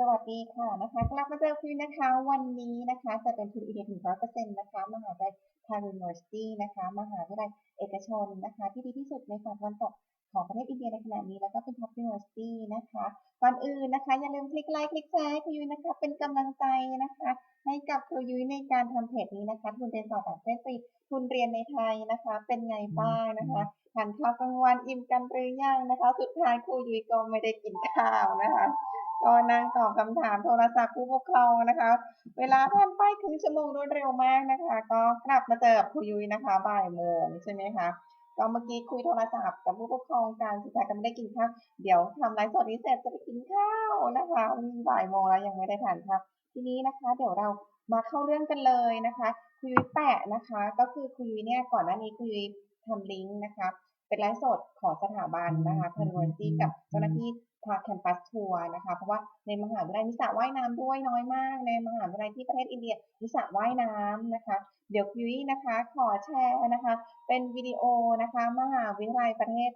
สวัสดีค่ะนะคะกลับมาเจอคุยนะคะ วันนี้นะคะจะเป็นทุนอีเดียถึงร้อยเปอร์เซ็นต์นะคะมหาวิทยาลัยคารูน v e r s i t y นะคะมหาวิทยาลัยเอกชนนะคะ ที่ดีที่สุดในฝั่งตะวันตกของประเทศอินเดียในขณะนี้แล้วก็เป็น Top University นะคะก่อนอื่นนะคะ อย่าลืมคลิกไลค์คลิกแชร์ครูยุ้ยนะคะเป็นกำลังใจนะคะ ให้กับครูยุ้ยในการทำเพจนี้นะคะทุนเรียนต่อต่างประเทศฟรีทุนเรียนในไทยนะคะ เป็นไงบ้างนะคะทานข้าวกลางวันอิ่มกันหรือยังนะคะ สุดท้ายครูยุ้ยก็ไม่ได้กินข้าวนะคะ ก็นั่งตอบคำถามโทรศัพท์ผู้ปกครองนะคะ เวลาผ่านไปครึ่งชั่วโมงรวดเร็วมากนะคะ ก็กลับมาเจอครูยุ้ยนะคะ บ่ายโมงใช่ไหมคะก็เมื่อกี้คุยโทรศัพท์กับผู้ปกครองกันสุดท้ายก็ไม่ได้กินข้าวเดี๋ยวทำไลฟ์สดนี้เสร็จจะไปกินข้าวนะคะบ่ายโมงแล้วยังไม่ได้ทานข้าวทีนี้นะคะ เดี๋ยวเรามาเข้าเรื่องกันเลยนะคะคุยแปะนะคะ ก็คือคุยเนี่ยก่อนหน้านี้คุยทำลิงก์นะคะ เป็นไลฟ์สดของสถาบันนะคะคอนเวอร์ซีกับเจ้าหน้าที่พาแคมปัสทัวร์นะคะ เพราะว่าในมหาวิทยาลัยมีสระว่ายน้ำด้วยน้อยมาก ในมหาวิทยาลัยที่ประเทศอินเดียมีสระว่ายน้ำนะคะ เดี๋ยวคุยนะคะ ขอแชร์นะคะ เป็นวิดีโอนะคะ มหาวิทยาลัยประเทศ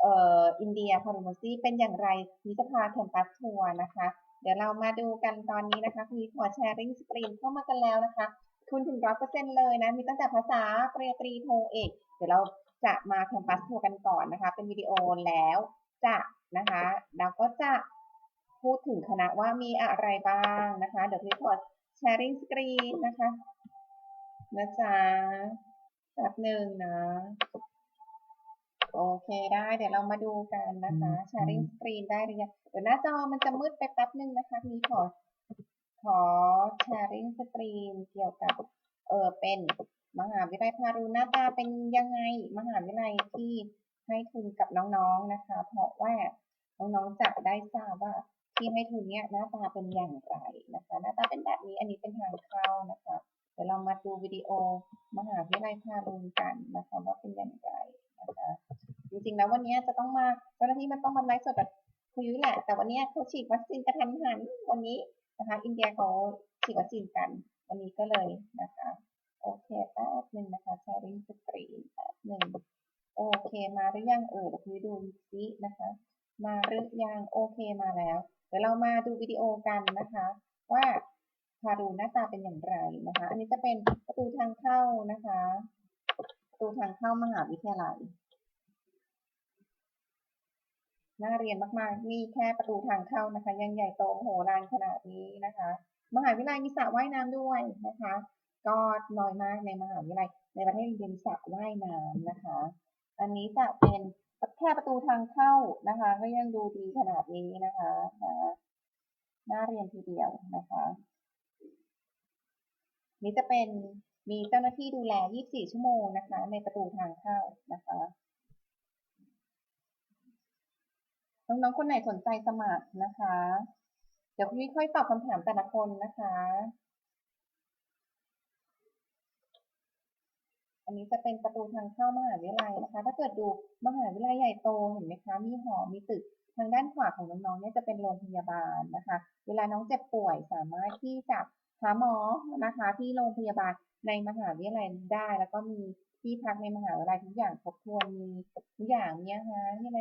เอ่ออินเดียพารุมซีเป็นอย่างไรนิสภาแคมปัสทัวร์นะคะ เดี๋ยวเรามาดูกันตอนนี้นะคะคุยขอแชร์ริงสกรีนเข้ามากันแล้วนะคะ คุณถึงร้อยเปอร์เซ็นต์เลยนะ มีตั้งแต่ภาษาปริญญาตรีโทเอก เดี๋ยวเราจะมาแคมปัสทัวร์กันก่อนนะคะ เป็นวิดีโอแล้วจะนะคะเราก็จะพูดถึงคณะว่ามีอะไรบ้างนะคะ เดี๋ยวพี่ขอ sharing screen นะคะนะจ๊ะแบบหนึ่งนะ โอเคได้เดี๋ยวเรามาดูกันนะคะ sharing screen ได้หรือยังเดี๋ยวหน้าจอมันจะมืดไปแป๊บหนึ่งนะคะพี่ขอขอ sharing screen เกี่ยวกับเออเป็น มหาวิทยาลัยพารุหน้าตาเป็นยังไงมหาวิทยาลัยที่ให้ทุนกับน้องๆนะคะ เพราะว่าน้องๆจะได้ทราบว่าที่ให้ทุนเนี้ยหน้าตาเป็นอย่างไรนะคะ หน้าตาเป็นแบบนี้อันนี้เป็นทางเข้านะคะเดี๋ยวเรามาดูวิดีโอมหาวิทยาลัยพารุกันนะคะว่าเป็นอย่างไรนะคะจริงๆแล้ววันนี้จะต้องมาเจ้าหน้าที่มันต้องมาไลฟ์สดแบบคุยแหละ แต่วันนี้เขาฉีดวัคซีนกระทันหันวันนี้นะคะ อินเดียเขาฉีดวัคซีนกัน วันนี้ก็เลยนะคะ โอเคแป๊บหนึ่งนะคะ sharing screen แป๊บหนึ่งโอเคมาหรือยังเออเดี๋ยวคุยดูซินะคะ มาหรือยังโอเคมาแล้ว เดี๋ยวเรามาดูวิดีโอกันนะคะ ว่าพาดูหน้าตาเป็นอย่างไรนะคะ อันนี้จะเป็นประตูทางเข้านะคะประตูทางเข้ามหาวิทยาลัยน่าเรียนมากๆ นี่แค่ประตูทางเข้านะคะ ยังใหญ่โตโหฬารขนาดนี้นะคะ มหาวิทยาลัยมีสระว่ายน้ำด้วยนะคะ ก็น้อยมากในมหาวิทยาลัยในประเทศอินเดียมีสระว่ายน้ำนะคะ อันนี้จะเป็นแค่ประตูทางเข้านะคะ ก็ยังดูดีขนาดนี้นะคะน่าเรียนทีเดียวนะคะ นี่จะเป็นมีเจ้าหน้าที่ดูแล 24 ชั่วโมงนะคะ ในประตูทางเข้านะคะน้องๆ คนไหนสนใจสมัครนะคะ เดี๋ยวคุณวิค่อยตอบคำถามแต่ละคนนะคะ อันนี้จะเป็นประตูทางเข้ามหาวิทยาลัยนะคะ ถ้าเกิดดูมหาวิทยาลัยใหญ่โตเห็นไหมคะ มีหอ มีตึก ทางด้านขวาของน้องๆเนี่ยจะเป็นโรงพยาบาลนะคะ เวลาน้องเจ็บป่วยสามารถที่จะหาหมอนะคะ ที่โรงพยาบาลในมหาวิทยาลัยได้ แล้วก็มีที่พักในมหาวิทยาลัยทุกอย่างครบถ้วน มีทุกอย่างเนี่ยฮะที่ใน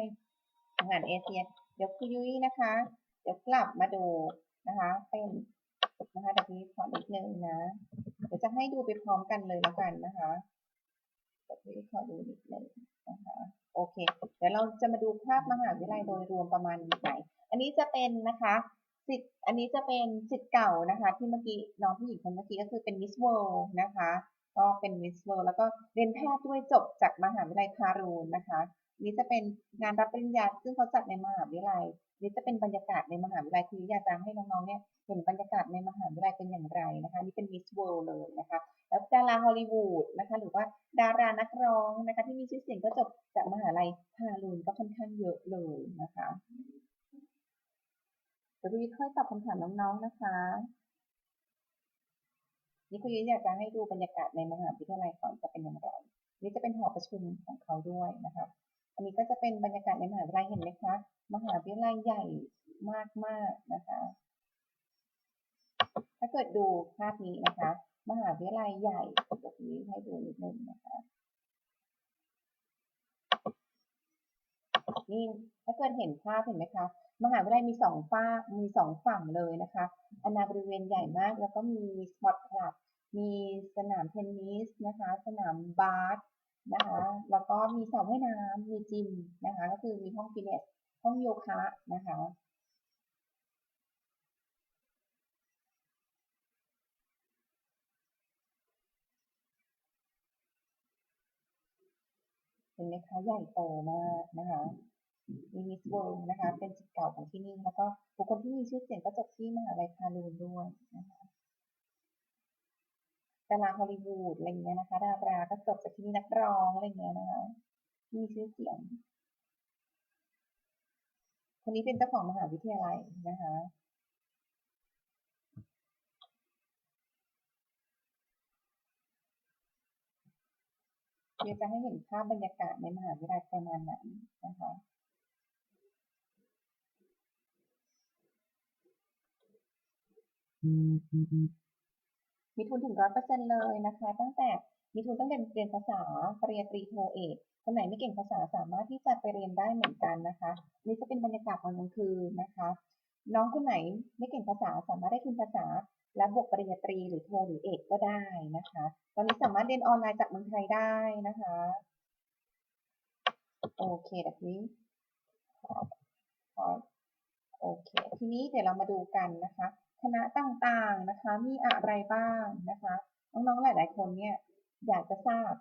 อาหารเอเชีย เดี๋ยวคุยยุ้ยนะคะ เดี๋ยวกลับมาดูนะคะ เป็นนะคะเดี๋ยวพี่ขอนิดนึงนะ เดี๋ยวจะให้ดูไปพร้อมกันเลยแล้วกันนะคะ เดี๋ยวพี่ขอดูนิดนึงนะคะโอเค เดี๋ยวเราจะมาดูภาพมหาวิทยาลัยโดยรวมประมาณนี้หนอันนี้จะเป็นนะคะสิทธิ์อันนี้จะเป็นสิทธิ์เก่านะคะ ที่เมื่อกี้น้องผู้หญิงคนเมื่อกี้ก็คือเป็นมิสเวิลด์นะคะ ก็เป็นมิสเวิลด์แล้วก็เรียนแพทย์ด้วยจบจากมหาวิทยาลัยคารูนนะคะ นี่จะเป็นงานรับปริญญาซึ่งเขาจัดในมหาวิทยาลัย นี่จะเป็นบรรยากาศในมหาวิทยาลัยคืออยากจะให้น้องๆเนี่ยเห็นบรรยากาศในมหาวิทยาลัยเป็นอย่างไรนะคะนี่เป็นมิสเวิลด์เลยนะคะแล้วดาราฮอลลีวูดนะคะหรือว่าดารานักร้องนะคะที่มีชื่อเสียงก็จบจากมหาลัยคารูนก็ค่อนข้างเยอะเลยนะคะเดี๋ยวพี่ค่อยตอบคำถามน้องๆนะคะนี่คุณยุ้ยอยากจะให้ดูบรรยากาศในมหาวิทยาลัยก่อนจะเป็นอย่างไรนี่จะเป็นหอประชุมของเขาด้วยนะคะ อันนี้ก็จะเป็นบรรยากาศในมหาวิทยาลัยเห็นไหมคะ มหาวิทยาลัยใหญ่มากๆนะคะ ถ้าเกิดดูภาพนี้นะคะ มหาวิทยาลัยใหญ่เดี๋ยวนี้ให้ดูนิดนึงนะคะ นี่ถ้าเกิดเห็นภาพเห็นไหมคะ มหาวิทยาลัยมีสองฝ้ามีสองฝั่งเลยนะคะอาณาบริเวณใหญ่มาก แล้วก็มีสปอร์ตคลับมีสนามเทนนิสนะคะ สนามบาส นะคะ แล้วก็มีสระว่ายน้ำมีจิมนะคะ ก็คือมีห้องฟิตเนส ห้องโยคะนะคะเห็นไหมคะใหญ่โตมากนะคะมีมิสเวิลด์นะคะ เป็นจิตเก่าของที่นี่ แล้วก็บุคคลที่มีชื่อเสียงก็จบที่มหาลัยคารูนด้วยนะคะ ดาราฮอลลีวูดอะไรอย่างเงี้ยนะคะดาราก็จบจากที่นี่นักร้องอะไรอย่างเงี้ยนะคะที่มีชื่อเสียงคนนี้เป็นเจ้าของมหาวิทยาลัยนะคะเดี๋ยวจะให้เห็นภาพบรรยากาศในมหาวิทยาลัยประมาณนั้นนะคะมี มีทุนถึงร้อยเปอร์เซ็นเลยนะคะ ตั้งแต่มีทุนตั้งแต่เรียนภาษาปริญญาตรีโทเอกคนไหนไม่เก่งภาษาสามารถที่จะไปเรียนได้เหมือนกันนะคะ นี่จะเป็นบรรยากาศตอนกลางคืนนะคะ น้องคนไหนไม่เก่งภาษาสามารถได้ทุนภาษา และบวกปริญญาตรีหรือโทหรือเอกก็ได้นะคะ ตอนนี้สามารถเรียนออนไลน์จากเมืองไทยได้นะคะโอเคแบบนี้โอเค ทีนี้เดี๋ยวเรามาดูกันนะคะ คณะต่างๆนะคะมีอะไรบ้างนะคะน้องๆหลาย ๆ คนเนี่ยอยากจะทราบ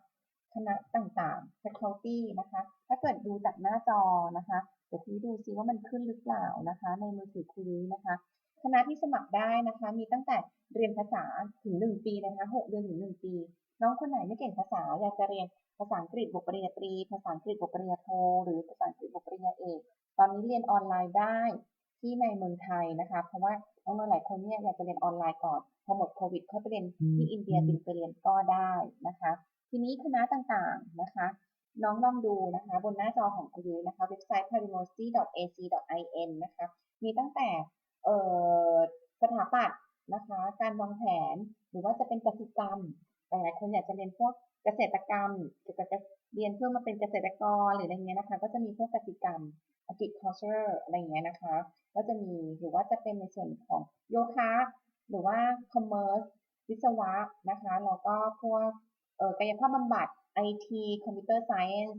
คณะต่างๆ faculty นะคะ ถ้าเกิดดูจากหน้าจอนะคะเดี๋ยวคุยดูซิว่ามันขึ้นหรือเปล่านะคะ ในมือถือคุยนะคะ คณะที่สมัครได้นะคะ มีตั้งแต่เรียนภาษาถึง 1 ปีนะคะ6เดือนถึง 1 ปี น้องคนไหนไม่เก่งภาษาอยากจะเรียนภาษาอังกฤษบวกปริญญาตรี ภาษาอังกฤษบวกปริญญาโท หรือภาษาอังกฤษบวกปริญญาเอก ตอนนี้เรียนออนไลน์ได้ ที่ในเมืองไทยนะคะ เพราะว่าน้องๆหลายคนเนี่ยอยากจะเรียนออนไลน์ก่อนพอหมดโควิดค่อยไปเรียนที่อินเดียบินไปเรียนก็ได้นะคะ ทีนี้คณะต่างๆนะคะ น้องลองดูนะคะ บนหน้าจอของคุณยุ้ยนะคะ เว็บไซต์ paruniversity.ac.in นะคะ มีตั้งแต่เอ่อสถาปัตย์นะคะ การวางแผนหรือว่าจะเป็นกสิกรรมหลายๆคนอยากจะเรียนพวกเกษตรกรรมเกี่ยวกับเรียนเพื่อมาเป็นเกษตรกรหรืออะไรเงี้ยนะคะ ก็จะมีพวกกสิกรรม agriculture อะไรอย่างเงี้ยนะคะ ก็จะมีหรือว่าจะเป็นในส่วนของโยคะ หรือว่า commerce วิศวะนะคะแล้วก็พวกกายภาพบำบัด IT computer science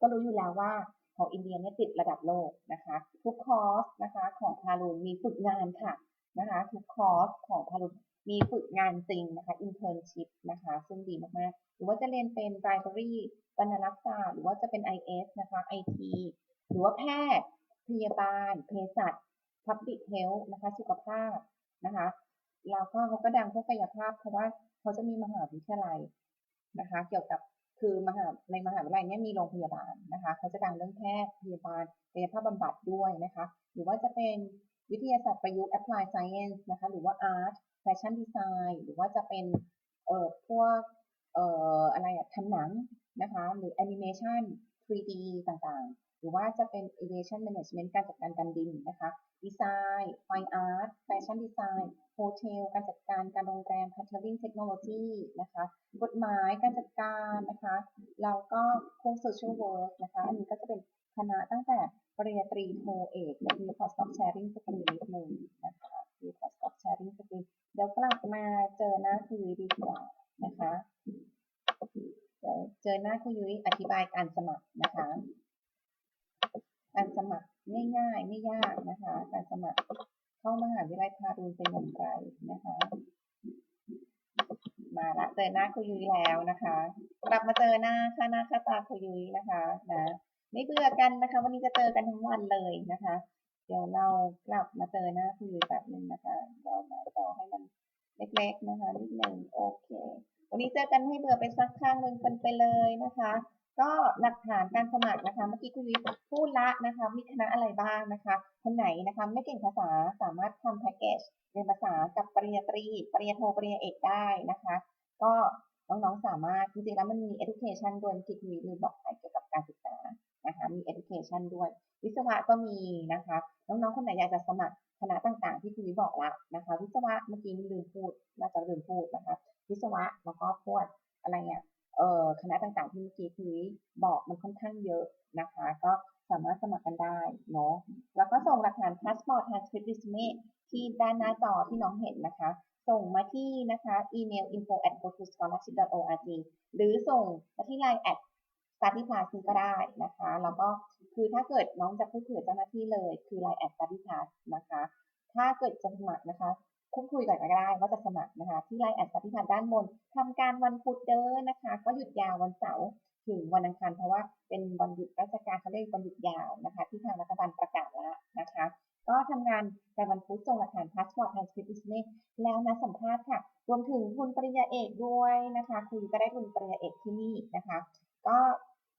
ก็รู้อยู่แล้วว่าของอินเดียเนี่ยติดระดับโลกนะคะทุกคอร์สนะคะของพารูนมีฝึกงานค่ะนะคะทุกคอร์สของพารูนมีฝึกงานจริงนะคะ internship นะคะซึ่งดีมากๆ หรือว่าจะเรียนเป็น library บรรณารักษาหรือว่าจะเป็น IS นะคะ IT หรือว่าแพทย์ พยาบาล เภสัช Public Health นะคะ สุขภาพนะคะแล้วก็เขาก็ดังพวกกายภาพ เพราะว่าเขาจะมีมหาวิทยาลัยนะคะ เกี่ยวกับคือมหาในมหาวิทยาลัยเนี่ยมีโรงพยาบาลนะคะเขาจะดังเรื่องแพทย์พยาบาลกายภาพบำบัดด้วยนะคะ หรือว่าจะเป็นวิทยาศาสตร์ประยุกต์ Applied Science นะคะ หรือว่า Art Fashion Design หรือว่าจะเป็นเอ่อพวกเอ่ออะไรอะทำหนังนะคะ หรือ Animation 3D ต่างๆ หรือว่าจะเป็น Aviation Management การจัดการการบินนะคะ Design Fine Art Fashion Design โฮเทลการจัดการการโรงแรม Catering Technology นะคะกฎหมายการจัดการนะคะแล้วก็พวก Social Work นะคะอันนี้ก็จะเป็นคณะตั้งแต่ปริญญาตรีโทเอกและมี Postdoc Sharing สกรีนนิดนึงนะคะมี Postdoc Sharing สกรีนเดี๋ยวกลับมาเจอหน้าคุยดีกว่านะคะเดี๋ยวเจอหน้าคุยอธิบายการสมัครนะคะ มัครง่ายๆ ไม่ยากนะคะ การสมัครเข้ามหาวิทยาลัยพารูนเป็นอย่างไรนะคะ มาละเจอหน้าคุยยุ้ยแล้วนะคะ กลับมาเจอหน้าค่าหน้าค่าตาคุยยุ้ยนะคะนะไม่เบื่อกันนะคะ วันนี้จะเจอกันทั้งวันเลยนะคะ เดี๋ยวเรากลับมาเจอหน้าคุยยุ้ยแบบนึงนะคะเดี๋ยวหน้าจอให้มันเล็กๆนะคะนิดหนึ่งโอเค วันนี้เจอกันให้เบื่อไปสักข้างหนึ่งกันไปเลยนะคะ ก็หลักฐานการสมัครนะคะ เมื่อกี้คุณวิพูดละนะคะ มีคณะอะไรบ้างนะคะคนไหนนะคะไม่เก่งภาษาสามารถทำแพ็กเกจเรียนภาษากับปริญญาตรี ปริญญาโท ปริญญาเอกได้นะคะ ก็น้องๆสามารถ จริงๆแล้วมันมี education ด้วยคุณวิทย์ลืมบอกไปเกี่ยวกับการศึกษานะคะ มี education ด้วย วิศวะก็มีนะคะ น้องๆ คนไหนอยากจะสมัครคณะต่างๆ ที่คุณวิบอกละนะคะ วิศวะเมื่อกี้ลืมพูด น่าจะลืมพูดนะคะ วิศวะแล้วก็พวกอะไรเนี่ยเอ่อ คณะต่างๆที่เมื่อกี้คือบอกมันค่อนข้างเยอะนะคะ ก็สามารถสมัครกันได้เนาะแล้วก็ส่งหลักฐานพาสปอร์ต transcript resume ที่ด้านหน้าจอที่น้องเห็นนะคะ ส่งมาที่นะคะอีเมล info at go to scholarship org หรือส่งมาที่ line at study plus นี้ก็ได้นะคะ แล้วก็คือถ้าเกิดน้องจะพูดคุยกับเจ้าหน้าที่เลย คือ line at study plus นะคะ ถ้าเกิดจะสมัครนะคะ พูดคุยก่อนก็ได้ว่าจะสมัครนะคะ ที่ line at study plus ด้านบนทำการวันพุธเด้อนะคะ ก็หยุดยาววันเสาร์ถึงวันอังคารเพราะว่าเป็นวันหยุดราชการเขาเรียกวันหยุดยาวนะคะ ที่ทางรัฐบาลประกาศแล้วนะคะ ก็ทำงานในวันพุธส่งหลักฐานพาสปอร์ต transcript resume แล้วนะสัมภาษณ์ค่ะ รวมถึงทุนปริญญาเอกด้วยนะคะคุยก็ได้ทุนปริญญาเอกที่นี่นะคะ ก็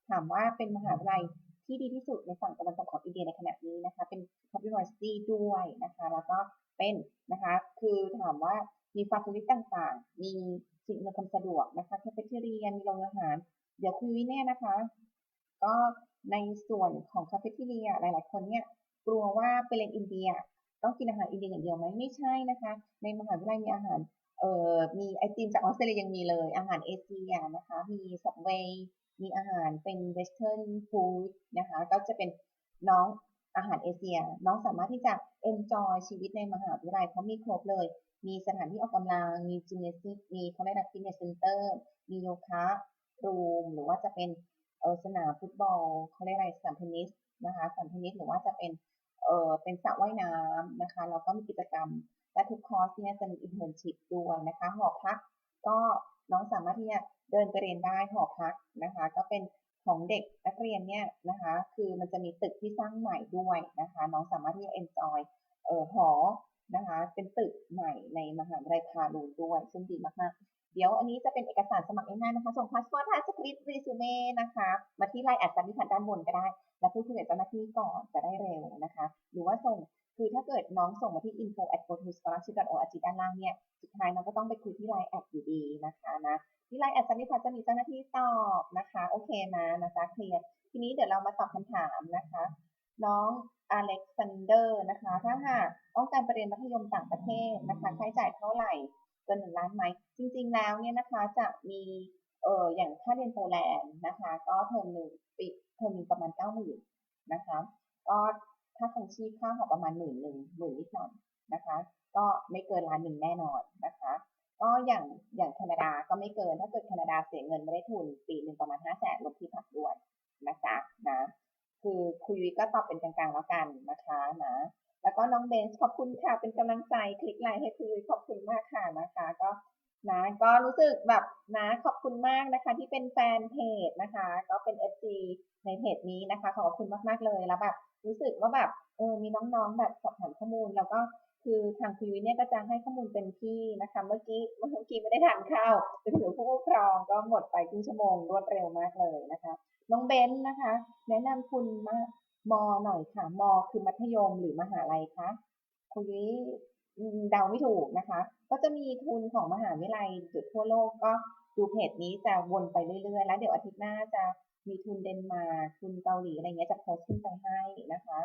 ถามว่าเป็นมหาวิทยาลัยที่ดีที่สุดในฝั่งตะวันตกของอินเดียในขณะนี้นะคะ เป็น top university ด้วยนะคะ แล้วก็ เป็นนะคะ คือถามว่ามีฟาซิลิตต่างๆ มีสิ่งอำนวยความสะดวกนะคะแคเฟเทเรียมีโรงอาหาร เดี๋ยวคุยวิแน่นะคะ ก็ในส่วนของคาเฟ่ทีเรียหลาย ๆ คนเนี่ยกลัวว่าไปเรียนอินเดีย ต้องกินอาหารอินเดียอย่างเดียวไหมไม่ใช่นะคะ ในมหาวิทยาลัยมีอาหารเอ่อมีไอติมจากออสเตรเลียยังมีเลย อาหารเอเชียนะคะ มีสับเวย์มีอาหารเป็นเวสเทิร์นฟู้ดนะคะ ก็จะเป็นน้อง อาหารเอเชีย น้องสามารถที่จะ enjoy ชีวิตในมหาวิทยาลัยเพราะมีครบเลย มีสถานที่ออกกำลัง มีจิมเนสติกมีเขาเรียกฟิตเนสเซ็นเตอร์ มีโยคะรูม หรือว่าจะเป็นเออสนามฟุตบอลเขาเรียกอะไรสนามเทนนิสนะคะสนามเทนนิสหรือว่าจะเป็นเออเป็นสระว่ายน้ำนะคะแล้วก็มีกิจกรรม และทุกคอร์สเนี่ยจะมีอินเทอร์นชิพด้วยนะคะหอพักก็น้องสามารถที่จะเดินไปเรียนได้หอพักนะคะ ก็เป็น ของเด็กนักเรียนเนี่ยนะคะ คือมันจะมีตึกที่สร้างใหม่ด้วยนะคะ น้องสามารถที่จะ enjoy เอ่อหอนะคะ เป็นตึกใหม่ในมหาวิทยาลัยพาลูด้วย ซึ่งดีมากๆ เดี๋ยวอันนี้จะเป็นเอกสารสมัครง่ายๆนะคะ ส่งพาสปอร์ตทางสคริปต์รีสูเม่นะคะ มาที่ไลน์แอดสันนิษฐานด้านบนก็ได้ แล้วพูดคุยกับเจ้าหน้าที่ก่อนจะได้เร็วนะคะ หรือว่าส่ง คือถ้าเกิดน้องส่งมาที่ info at go to scholarship org ด้านล่างเนี่ย สุดท้ายน้องก็ต้องไปคุยที่ไลน์แอดอยู่ดีนะคะนะ ที่ไลน์แอดสันนิษฐานจะมีเจ้าหน้าที่ตอบนะคะ โอเคนะนะจ๊ะเคลียร์ทีนี้เดี๋ยวเรามาตอบคำถามนะคะ น้องอเล็กซานเดอร์นะคะ ถ้าหากต้องการไปเรียนมัธยมต่างประเทศนะคะค่าใช้จ่ายเท่าไหร่เกินหนึ่งล้านไหม จริง ๆ แล้วเนี่ยนะคะจะมีเอออย่างค่าเรียนโปแลนด์นะคะ ก็เทอมหนึ่งปีเทอมหนึ่งประมาณเก้าหมื่นนะคะ ก็ ค่าครองชีพค่าหอประมาณหมื่นหนึ่งหมื่นนิดหน่อยนะคะ ก็ไม่เกินล้านหนึ่งแน่นอนนะคะ ก็อย่างอย่างแคนาดาก็ไม่เกินถ้าเกิดแคนาดาเสียเงินไม่ได้ทุน ปีหนึ่งประมาณห้าแสนลบที่ผักด้วยนะจ๊ะนะคือคุยก็ตอบเป็นกลางๆแล้วกันนะคะนะแล้วก็น้องเบนซ์ขอบคุณค่ะเป็นกำลังใจคลิกไลค์ให้คุยขอบคุณมากค่ะนะคะ ก็นะก็รู้สึกแบบนะขอบคุณมากนะคะที่เป็นแฟนเพจนะคะ ก็เป็น FC ในเพจนี้นะคะ ขอบคุณมากๆเลยแล้วแบบ รู้สึกว่าแบบเออมีน้องๆ แบบสอบถามข้อมูล แล้วก็คือทางคุยเนี่ยก็จะให้ข้อมูลเต็มที่นะคะ เมื่อกี้เมื่อกี้ไม่ได้ทานข้าวเป็นถึงผู้ปกครองก็หมดไปครึ่งชั่วโมงรวดเร็วมากเลยนะคะ น้องเบนซ์นะคะ แนะนำคุณมามอหน่อยค่ะมอคือมัธยมหรือมหาลัยคะคุยเดาไม่ถูกนะคะ ก็จะมีทุนของมหาวิทยาลัยจุดทั่วโลกก็ดูเพจนี้จะวนไปเรื่อยๆ แล้วเดี๋ยวอาทิตย์หน้าจะ มีทุนเดนมาร์กทุนเกาหลีอะไรเงี้ยจะโพสต์ขึ้นไปให้นะคะ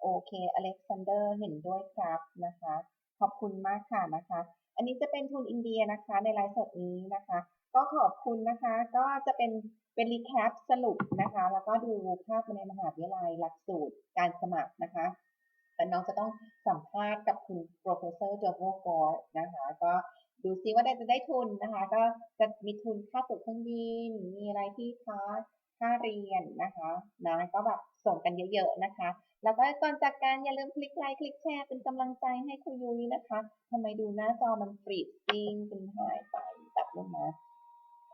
โอเคอเล็กซานเดอร์เห็นด้วยครับนะคะ ขอบคุณมากค่ะนะคะ อันนี้จะเป็นทุนอินเดียนะคะในไลฟ์สดนี้นะคะ ก็ขอบคุณนะคะ ก็จะเป็นเป็นรีแคปสรุปนะคะ แล้วก็ดูภาพในมหาวิทยาลัยหลักสูตรการสมัครนะคะแล้วน้องจะต้องสัมภาษณ์กับคุณ professor j o v o f o r d นะคะ ก็ดูซิว่าได้จะได้ทุนนะคะ ก็จะมีทุนค่าตั๋วเครื่องบินมีอะไรที่ค่า ค่าเรียนนะคะนะก็แบบส่งกันเยอะๆนะคะ แล้วก็ก่อนจากการอย่าลืมคลิกไลค์คลิกแชร์เป็นกำลังใจให้คุยยุ้ยนะคะทำไมดูหน้าจอมันฟรีดซิงเป็นหายไปตับลงมา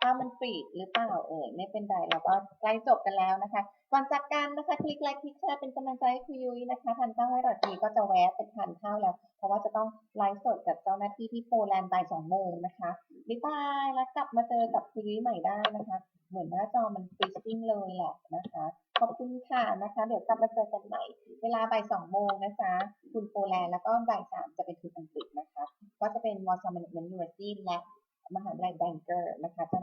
ถ้ามันฟรีดหรือเปล่าเอ่ยไม่เป็นไรเราก็ใกล้จบกันแล้วนะคะก่อนจากกันนะคะคลิกไลค์คลิกแชร์เป็นกำลังใจให้คุยยุ้ยนะคะทานข้าวให้รอยดีก็จะแวะไปทานข้าวแล้ว เพราะว่าจะต้องไลฟ์สดกับเจ้าหน้าที่ที่โปแลนด์บ่ายสองโมงนะคะบ๊ายบายแล้วกลับมาเจอกับคุยยุ้ยใหม่ได้นะคะ เหมือนหน้าจอมันฟรีซิ่งเลยแหละนะคะขอบคุณค่ะนะคะ เดี๋ยวกลับมาเจอกันใหม่ เวลาบ่ายสองโมงนะจ๊ะคุณโปแลนด์แล้วก็บ่ายสามจะเป็นคุณอังกฤษนะคะ ก็จะเป็นวอร์ซอมแมนเมนต์ยูนิเวอร์ซิตี้และ มหาวิทยาลัยแบงเกอร์นะคะ